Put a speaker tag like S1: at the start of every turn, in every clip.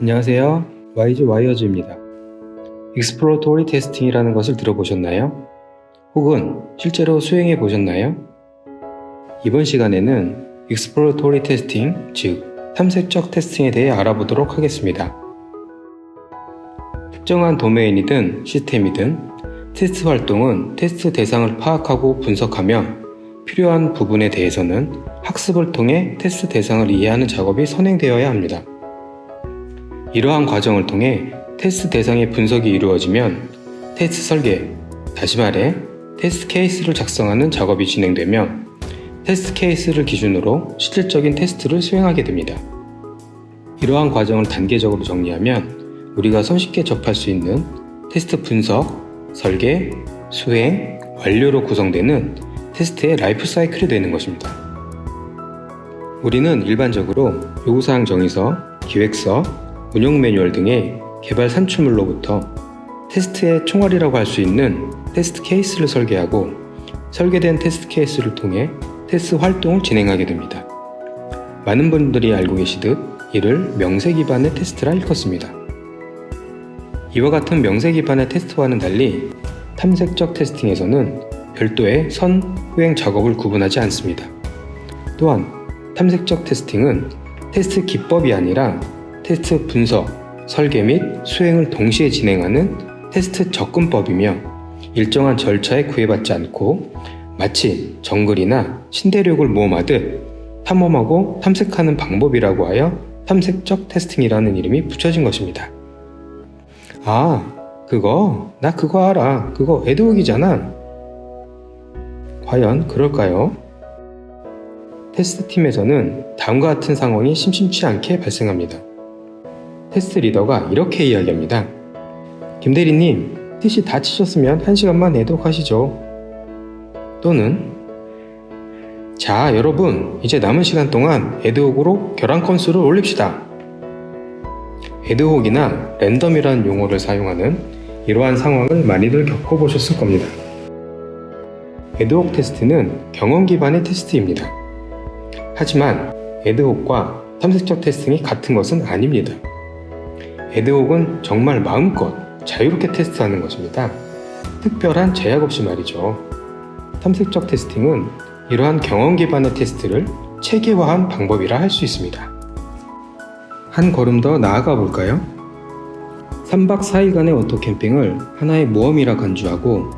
S1: 안녕하세요. 와이즈 와이어즈입니다. 익스플로토리 테스팅이라는 것을 들어보셨나요? 혹은 실제로 수행해 보셨나요? 이번 시간에는 익스플로토리 테스팅, 즉 탐색적 테스팅에 대해 알아보도록 하겠습니다. 특정한 도메인이든 시스템이든 테스트 활동은 테스트 대상을 파악하고 분석하며 필요한 부분에 대해서는 학습을 통해 테스트 대상을 이해하는 작업이 선행되어야 합니다. 이러한 과정을 통해 테스트 대상의 분석이 이루어지면 테스트 설계, 다시 말해 테스트 케이스를 작성하는 작업이 진행되며 테스트 케이스를 기준으로 실질적인 테스트를 수행하게 됩니다. 이러한 과정을 단계적으로 정리하면 우리가 손쉽게 접할 수 있는 테스트 분석, 설계, 수행, 완료로 구성되는 테스트의 라이프 사이클이 되는 것입니다. 우리는 일반적으로 요구사항 정의서, 기획서, 운영 매뉴얼 등의 개발 산출물로부터 테스트의 총알이라고 할 수 있는 테스트 케이스를 설계하고 설계된 테스트 케이스를 통해 테스트 활동을 진행하게 됩니다. 많은 분들이 알고 계시듯 이를 명세 기반의 테스트라 일컫습니다. 이와 같은 명세 기반의 테스트와는 달리 탐색적 테스팅에서는 별도의 선, 후행 작업을 구분하지 않습니다. 또한 탐색적 테스팅은 테스트 기법이 아니라 테스트 분석, 설계 및 수행을 동시에 진행하는 테스트 접근법이며 일정한 절차에 구애받지 않고 마치 정글이나 신대륙을 모험하듯 탐험하고 탐색하는 방법이라고 하여 탐색적 테스팅이라는 이름이 붙여진 것입니다. 아, 그거, 나 그거 알아. 그거 에드웍이잖아. 과연 그럴까요? 테스트 팀에서는 다음과 같은 상황이 심심치 않게 발생합니다. 테스트 리더가 이렇게 이야기합니다. 김 대리님, 뜻이 다 치셨으면 한 시간만 에드웍하시죠. 또는 자, 여러분, 이제 남은 시간 동안 에드웍으로 결항 건수를 올립시다. 에드혹이나 랜덤이라는 용어를 사용하는 이러한 상황을 많이들 겪어보셨을 겁니다. 에드혹 테스트는 경험 기반의 테스트입니다. 하지만 에드혹과 탐색적 테스팅이 같은 것은 아닙니다. 에드혹은 정말 마음껏 자유롭게 테스트하는 것입니다. 특별한 제약 없이 말이죠. 탐색적 테스팅은 이러한 경험 기반의 테스트를 체계화한 방법이라 할 수 있습니다. 한 걸음 더 나아가 볼까요? 3박 4일간의 오토 캠핑을 하나의 모험이라 간주하고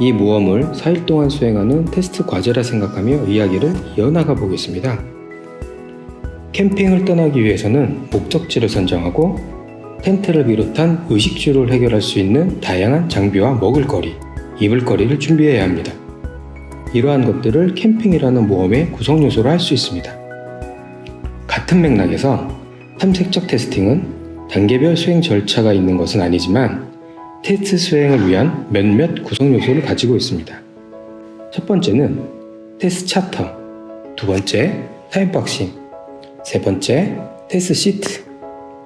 S1: 이 모험을 4일 동안 수행하는 테스트 과제라 생각하며 이야기를 이어나가 보겠습니다. 캠핑을 떠나기 위해서는 목적지를 선정하고 텐트를 비롯한 의식주를 해결할 수 있는 다양한 장비와 먹을거리, 입을거리를 준비해야 합니다. 이러한 것들을 캠핑이라는 모험의 구성 요소로 할 수 있습니다. 같은 맥락에서 탐색적 테스팅은 단계별 수행 절차가 있는 것은 아니지만 테스트 수행을 위한 몇몇 구성 요소를 가지고 있습니다. 첫 번째는 테스트 차터, 두 번째 타임박싱, 세 번째 테스트 시트,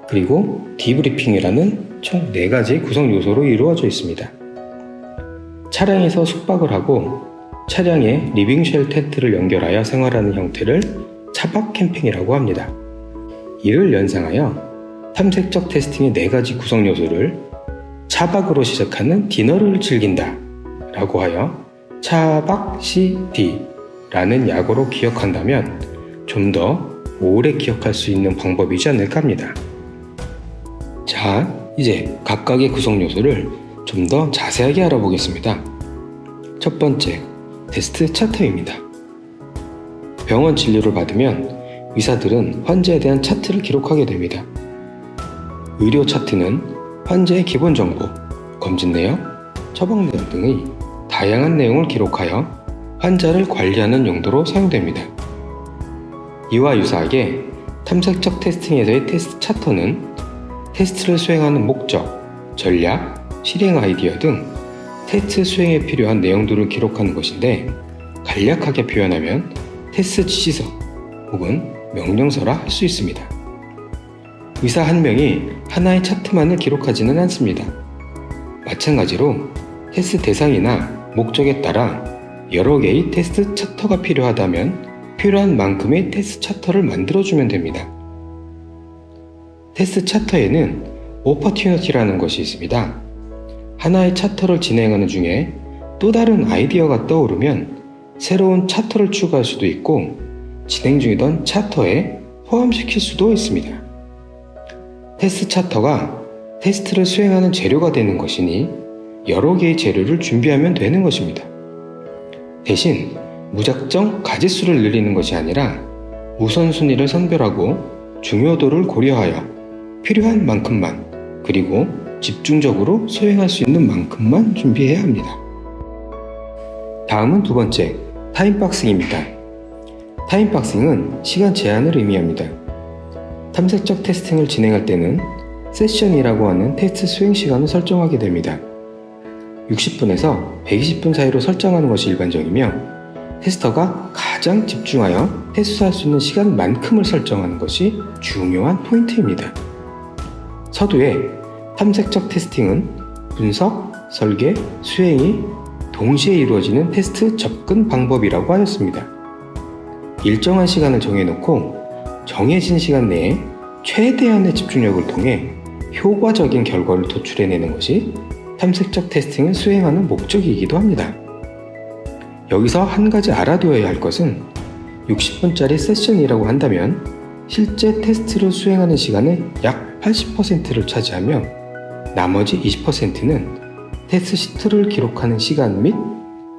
S1: 그리고 디브리핑이라는 총 4가지 구성 요소로 이루어져 있습니다. 차량에서 숙박을 하고 차량에 리빙쉘 텐트를 연결하여 생활하는 형태를 차박 캠핑이라고 합니다. 이를 연상하여 탐색적 테스팅의 네 가지 구성 요소를 차박으로 시작하는 디너를 즐긴다 라고 하여 차박 시디 라는 약어로 기억한다면 좀 더 오래 기억할 수 있는 방법이지 않을까 합니다. 자, 이제 각각의 구성 요소를 좀 더 자세하게 알아보겠습니다. 첫 번째, 테스트 차트입니다. 병원 진료를 받으면 의사들은 환자에 대한 차트를 기록하게 됩니다. 의료 차트는 환자의 기본 정보, 검진 내역, 처방 내역 등의 다양한 내용을 기록하여 환자를 관리하는 용도로 사용됩니다. 이와 유사하게 탐색적 테스팅에서의 테스트 차터는 테스트를 수행하는 목적, 전략, 실행 아이디어 등 테스트 수행에 필요한 내용들을 기록하는 것인데 간략하게 표현하면 테스트 지시서 혹은 명령서라 할 수 있습니다. 의사 한 명이 하나의 차트만을 기록하지는 않습니다. 마찬가지로 테스트 대상이나 목적에 따라 여러 개의 테스트 차터가 필요하다면 필요한 만큼의 테스트 차터를 만들어주면 됩니다. 테스트 차터에는 오퍼튜너티라는 것이 있습니다. 하나의 차터를 진행하는 중에 또 다른 아이디어가 떠오르면 새로운 차터를 추가할 수도 있고 진행 중이던 차터에 포함시킬 수도 있습니다. 테스트 차터가 테스트를 수행하는 재료가 되는 것이니 여러 개의 재료를 준비하면 되는 것입니다. 대신 무작정 가지수를 늘리는 것이 아니라 우선순위를 선별하고 중요도를 고려하여 필요한 만큼만 그리고 집중적으로 수행할 수 있는 만큼만 준비해야 합니다. 다음은 두 번째, 타임박싱입니다. 타임박싱은 시간 제한을 의미합니다. 탐색적 테스팅을 진행할 때는 세션이라고 하는 테스트 수행 시간을 설정하게 됩니다. 60분에서 120분 사이로 설정하는 것이 일반적이며 테스터가 가장 집중하여 테스트할 수 있는 시간만큼을 설정하는 것이 중요한 포인트입니다. 서두에 탐색적 테스팅은 분석, 설계, 수행이 동시에 이루어지는 테스트 접근 방법이라고 하였습니다. 일정한 시간을 정해놓고 정해진 시간 내에 최대한의 집중력을 통해 효과적인 결과를 도출해내는 것이 탐색적 테스팅을 수행하는 목적이기도 합니다. 여기서 한 가지 알아두어야 할 것은 60분짜리 세션이라고 한다면 실제 테스트를 수행하는 시간의 약 80%를 차지하며 나머지 20%는 테스트 시트를 기록하는 시간 및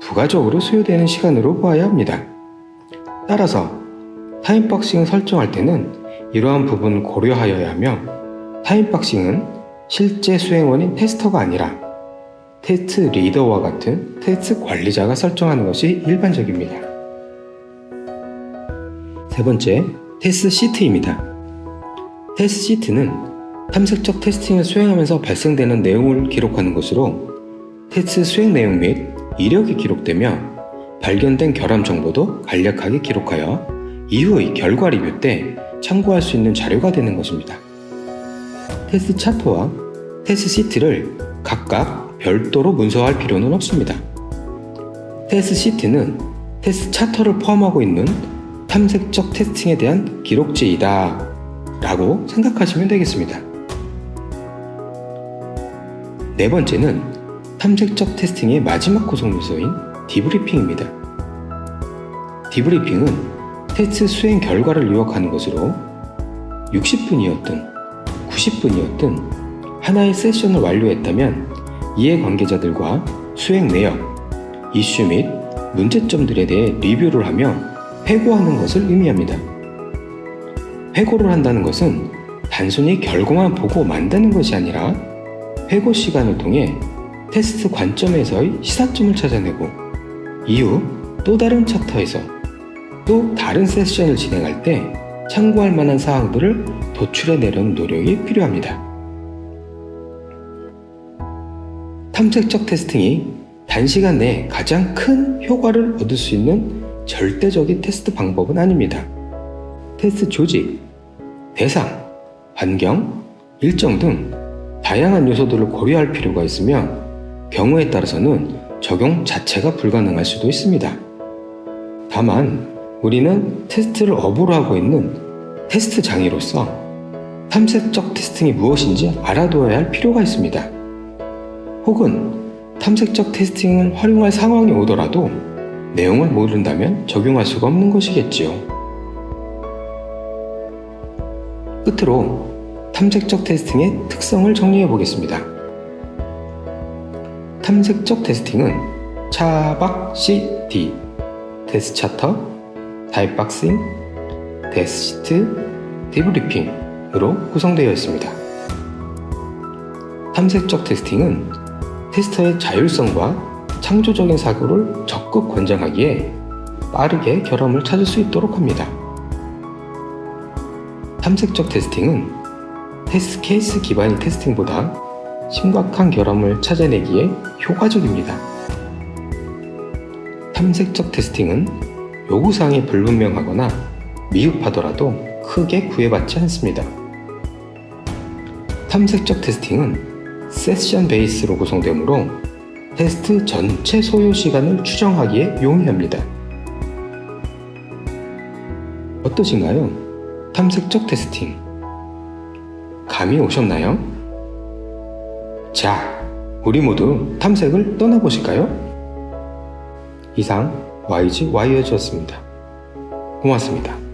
S1: 부가적으로 소요되는 시간으로 보아야 합니다. 따라서 타임박싱을 설정할 때는 이러한 부분을 고려하여야 하며 타임박싱은 실제 수행원인 테스터가 아니라 테스트 리더와 같은 테스트 관리자가 설정하는 것이 일반적입니다. 세 번째, 테스트 시트입니다. 테스트 시트는 탐색적 테스팅을 수행하면서 발생되는 내용을 기록하는 것으로 테스트 수행 내용 및 이력이 기록되며 발견된 결함 정보도 간략하게 기록하여 이후의 결과 리뷰 때 참고할 수 있는 자료가 되는 것입니다. 테스트 차트와 테스트 시트를 각각 별도로 문서화할 필요는 없습니다. 테스트 시트는 테스트 차터를 포함하고 있는 탐색적 테스팅에 대한 기록지이다 라고 생각하시면 되겠습니다. 네 번째는 탐색적 테스팅의 마지막 구성 요소인 디브리핑입니다. 디브리핑은 테스트 수행 결과를 요약하는 것으로 60분이었든 90분이었든 하나의 세션을 완료했다면 이해 관계자들과 수행 내역, 이슈 및 문제점들에 대해 리뷰를 하며 회고하는 것을 의미합니다. 회고를 한다는 것은 단순히 결과만 보고 만드는 것이 아니라 회고 시간을 통해 테스트 관점에서의 시사점을 찾아내고 이후 또 다른 챕터에서 또 다른 세션을 진행할 때 참고할 만한 사항들을 도출해 내려는 노력이 필요합니다. 탐색적 테스팅이 단시간 내에 가장 큰 효과를 얻을 수 있는 절대적인 테스트 방법은 아닙니다. 테스트 조직, 대상, 환경, 일정 등 다양한 요소들을 고려할 필요가 있으며 경우에 따라서는 적용 자체가 불가능할 수도 있습니다. 다만 우리는 테스트를 업으로 하고 있는 테스트 장애로서 탐색적 테스팅이 무엇인지 알아두어야 할 필요가 있습니다. 혹은 탐색적 테스팅을 활용할 상황이 오더라도 내용을 모른다면 적용할 수가 없는 것이겠지요. 끝으로 탐색적 테스팅의 특성을 정리해 보겠습니다. 탐색적 테스팅은 차박 CD, 테스트 차터, 타입박싱, 테스트 시트, 디브리핑으로 구성되어 있습니다. 탐색적 테스팅은 테스터의 자율성과 창조적인 사고를 적극 권장하기에 빠르게 결함을 찾을 수 있도록 합니다. 탐색적 테스팅은 테스트 케이스 기반의 테스팅보다 심각한 결함을 찾아내기에 효과적입니다. 탐색적 테스팅은 요구사항이 불분명하거나 미흡하더라도 크게 구애받지 않습니다. 탐색적 테스팅은 세션 베이스로 구성되므로 테스트 전체 소요 시간을 추정하기에 용이합니다. 어떠신가요? 탐색적 테스팅. 감이 오셨나요? 자, 우리 모두 탐색을 떠나보실까요? 이상 YG 와이어즈였습니다. 고맙습니다.